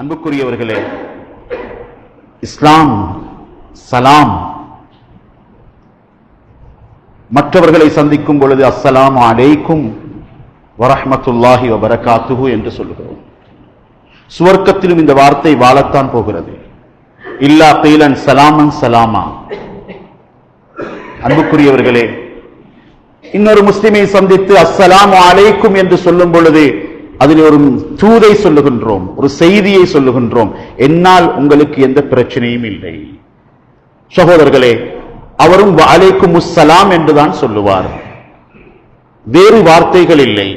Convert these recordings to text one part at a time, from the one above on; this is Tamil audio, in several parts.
அன்புக்குரியவர்களே இஸ்லாம் சலாம். மற்றவர்களை சந்திக்கும் பொழுது அஸ்ஸலாமு அலைக்கும் வரஹமத்துல்லாஹி வபரகாத்துஹு என்று சொல்லுகிறோம். சுவர்க்கத்திலும் இந்த வார்த்தை வாழத்தான் போகிறது. இல்லா கீலன் சலாமன் சலாமா. அன்புக்குரியவர்களே இன்னொரு முஸ்லிமை சந்தித்து அஸ்ஸலாமு அலைக்கும் என்று சொல்லும் பொழுது அதில் ஒரு தூதை சொல்லுகின்றோம் ஒரு செய்தியை சொல்லுகின்றோம். என்னால் உங்களுக்கு எந்த பிரச்சனையும் இல்லை. சகோதரர்களே அவரும் அலைக்கும் முசலாம் என்றுதான் சொல்லுவார். வேறு வார்த்தைகள் இல்லை.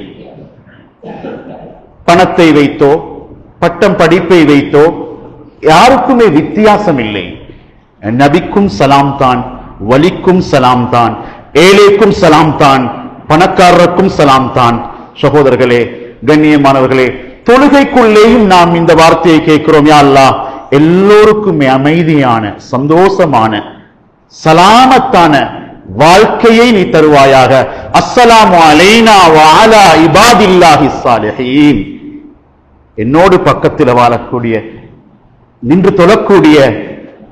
பணத்தை வைத்தோ பட்டம் படிப்பை வைத்தோ யாருக்குமே வித்தியாசம் இல்லை. நபிக்கும் சலாம் தான் வலிக்கும் சலாம் தான் ஏழைக்கும் சலாம் தான் பணக்காரருக்கும் சலாம் தான். சகோதரர்களே கண்ணியமானவர்களே தொழுகைக்குள்ளேயும் நாம் இந்த வார்த்தையை கேட்கிறோம் யாழ்லா அல்லாஹ். எல்லோருக்குமே அமைதியான சந்தோஷமான சலாமத்தான வாழ்க்கையை நீ தருவாயாக. அஸ்ஸலாமு அலைனா வாலா இபாதில்லாஹி சாலிஹீன் என்னோடு பக்கத்தில் வாழக்கூடிய நின்று தொழக்கூடிய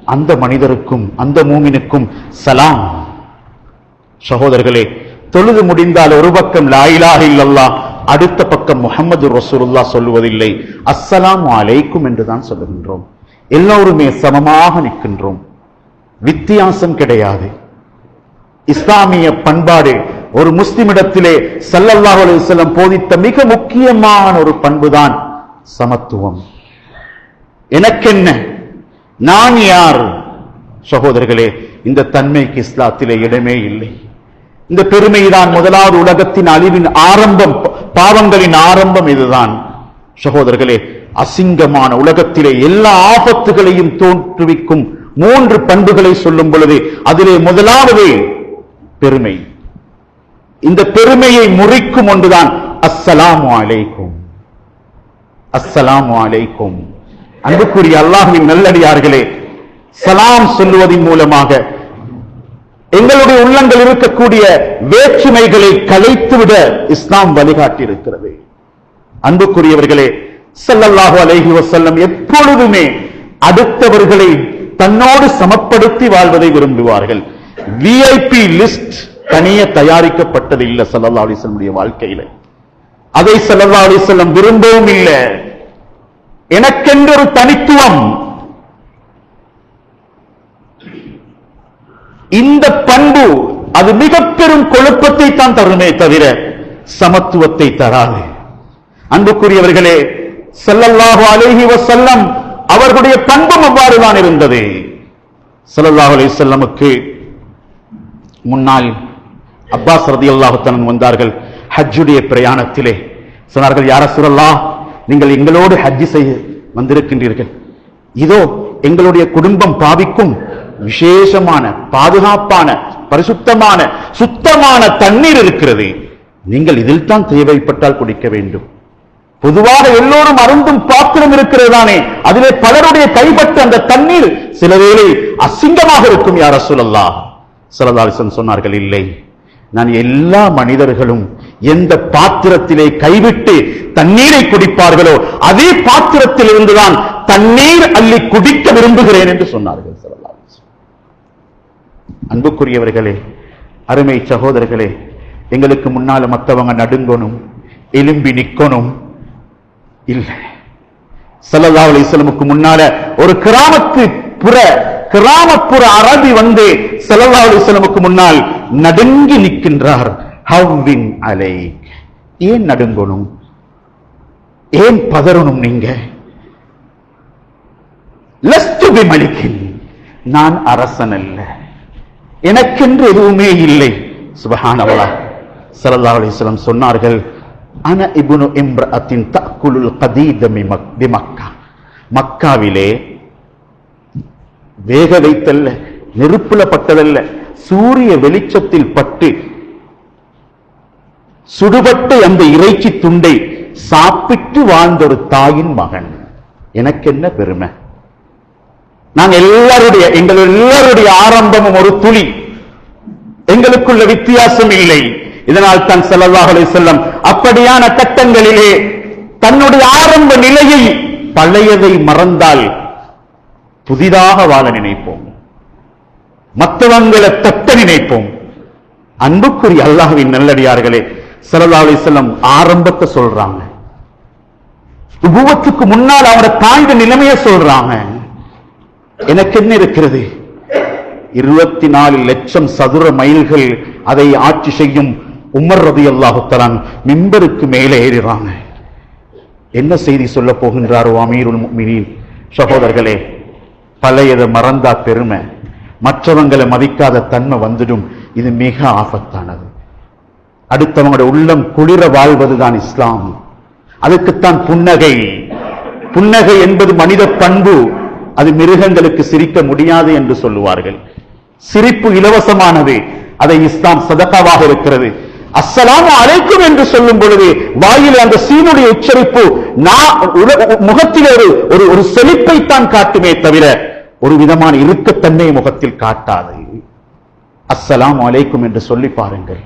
அந்த மனிதருக்கும் அந்த மூமினுக்கும் சலாம். சகோதரர்களே தொழுது முடிந்தால் ஒரு பக்கம் லாயிலாக இல்லல்லாம் அடுத்த பக்கம் முகமது ரசூலுல்லா சொல்லுவதில்லை அஸ்ஸலாம் அலைக்கும் என்றுதான் சொல்லுகின்றோம். எல்லோருமே சமமாக நிற்கின்றோம். வித்தியாசம் கிடையாது. இஸ்லாமிய பண்பாடு ஒரு முஸ்லிமிடத்திலே சல்லல்லாஹ் அலைஹி போதித்த மிக முக்கியமான ஒரு பண்புதான் சமத்துவம். எனக்கென்ன? நான் யார்? சகோதரர்களே இந்த தன்மைக்கு இஸ்லாத்திலே இடமே இல்லை. இந்த பெருமைதான் முதலாவது உலகத்தின் அழிவின் ஆரம்பம். பாவங்களின் ஆரம்பம் இதுதான். சகோதரர்களே அசிங்கமான உலகத்திலே எல்லா ஆபத்துகளையும் தோற்றுவிக்கும் மூன்று பண்புகளை சொல்லும் பொழுது அதிலே முதலாவது பெருமை. இந்த பெருமையை முறிக்கும் ஒன்றுதான். அஸ்ஸலாம் அலைக்கும். அஸ்ஸலாம் அலைக்கும். அன்புக்குரிய அல்லாஹ்வின் நல்லடியார்களே சலாம் சொல்லுவதன் மூலமாக எங்களுடைய உள்ளங்கள் இருக்கக்கூடிய வேற்றுமைகளை கலைத்துவிட இஸ்லாம் வழிகாட்டி இருக்கிறது அன்புக்குரியவர்களே செல்லல்லாஹு அலைஹி வசல்லம் எப்பொழுதுமே அடுத்தவர்களை தன்னோடு சமப்படுத்தி வாழ்வதை விரும்புவார்கள். விஐபி லிஸ்ட் தனிய தயாரிக்கப்பட்டது இல்ல ஸல்லல்லாஹு அலிசல்லுடைய வாழ்க்கையில. அதை ஸல்லல்லாஹு அலிசல்லம் விரும்பவும் இல்லை. எனக்கென்று ஒரு தனித்துவம் இந்த பண்பு அது மிக பெரும் கொழுப்பத்தை தான் தருமே தவிர சமத்துவத்தை தராது. அன்புக்குரியவர்களே ஸல்லல்லாஹு அலைஹி வஸல்லம் அவர்களுடைய பண்பும் அவ்வாறுதான் இருந்தது. ஸல்லல்லாஹு அலைஹி செல்லமுக்கு முன்னால் அப்பாஸ் ரதியல்லாஹு தஆலா வந்தார்கள் ஹஜ்ஜுடைய பிரயாணத்திலே. சொன்னார்கள் யார சுரல்லா நீங்கள் எங்களோடு ஹஜ்ஜி செய்ய வந்திருக்கின்றீர்கள். இதோ எங்களுடைய குடும்பம் பாவிக்கும் விசேஷமான பாதுகாப்பான பரிசுத்தமான சுத்தமான தண்ணீர் இருக்கிறது. நீங்கள் இதில் தான் தேவைப்பட்டால் குடிக்க வேண்டும். பொதுவாக எல்லோரும் அருந்தும் பாத்திரம் இருக்கிறது தானே. அதிலே பலருடைய கைப்பட்ட அந்த தண்ணீர் சில வேளை அசிங்கமாக இருக்கும் யார சொல்லல்லா சலதாலிசன் சொன்னார்கள் இல்லை. நான் எல்லா மனிதர்களும் எந்த பாத்திரத்திலே கைவிட்டு தண்ணீரை குடிப்பார்களோ அதே பாத்திரத்தில் இருந்துதான் தண்ணீர் அள்ளி குடிக்க விரும்புகிறேன் என்று சொன்னார்கள் ஸல்லல்லாஹு அன்புக்குரியவர்களே அருமை சகோதரர்களே எங்களுக்கு முன்னால மத்தவங்க நடுங்கணும் எலும்பி நிக்கணும். இல்லை. ஸல்லல்லாஹு அலிஸ்லமுக்கு முன்னால ஒரு கிராமத்து புற கிராமப்புற அரபி வந்து ஸல்லல்லாஹு அலிஸ்லமுக்கு முன்னால் நடுங்கி நிற்கின்றார். ஹவ்வின் அலை ஏன் நடுங்கணும்? ஏன் பதறணும் நீங்க? லஸ்து பிமலிக்கின் நான் அரசன் அல்ல எனக்கென்று எதுவுமே இல்லை. சுபஹானவளா சரல்லா அலிஸ்லாம் சொன்னார்கள் அன இப்னு இம்ரஅத்தின் தக்குலுல் கதீதமி மக்தி மக்கா. மக்காவிலே வேக வைத்தல்ல நெருப்புல பட்டதல்ல சூரிய வெளிச்சத்தில் பட்டு சுடுபட்டு அந்த இறைச்சி துண்டை சாப்பிட்டு வாழ்ந்த ஒரு தாயின் மகன். எனக்கு என்ன பெருமை? நாங்க எல்லாருடைய எங்கள் எல்லாருடைய ஆரம்பமும் ஒரு துளி. எங்களுக்குள்ள வித்தியாசம் இல்லை. இதனால் தான் ஸல்லல்லாஹு அலைஹி அப்படியான கட்டங்களிலே தன்னுடைய ஆரம்ப நிலையை பழையதை மறந்தால் புதிதாக வாழ நினைப்போம். மற்றவங்களை தட்ட நினைப்போம். அன்புக்குரிய அல்லாஹின் நல்லடியார்களே ஸல்லல்லாஹு அலைஹி ஆரம்பத்தை சொல்றாங்க. உபவத்துக்கு முன்னால் அவரை தாய்ந்த நிலைமையை சொல்றாங்க. எனக்கு என்ன இருக்கிறது? இருபத்தி நாலு லட்சம் சதுர மைல்கள் அதை ஆட்சி செய்யும் உமர் ரதி அல்லாஹுத்தலான் மிம்பருக்கு மேலே ஏறிறாங்க. என்ன செய்தி சொல்ல போகின்றாரோ அமீருல் முஃமினீன் சகோதரர்களே பழையதை மறந்தா பெருமை. மற்றவங்களை மதிக்காத தன்மை வந்துடும். இது மிக ஆபத்தானது. அடுத்தவங்களுடைய உள்ளம் குளிர வாழ்வதுதான் இஸ்லாம். அதுக்குத்தான் புன்னகை. புன்னகை என்பது மனித பண்பு. அது மிருகங்களுக்கு சிரிக்க முடியாது என்று சொல்லுவார்கள். சிரிப்பு இலவசமானது. அதை இஸ்லாம் சதக்காவாக இருக்கிறது. அஸ்ஸலாம் அழைக்கும் என்று சொல்லும் பொழுது வாயில் அந்த சீனுடைய உச்சரிப்பு நான் முகத்தில் ஒரு ஒரு ஒரு செழிப்பைத்தான் காட்டுமே தவிர ஒரு விதமான இறுக்கத்தன்மை முகத்தில் காட்டாது. அஸ்ஸலாம் அலைக்கும் என்று சொல்லி பாருங்கள்.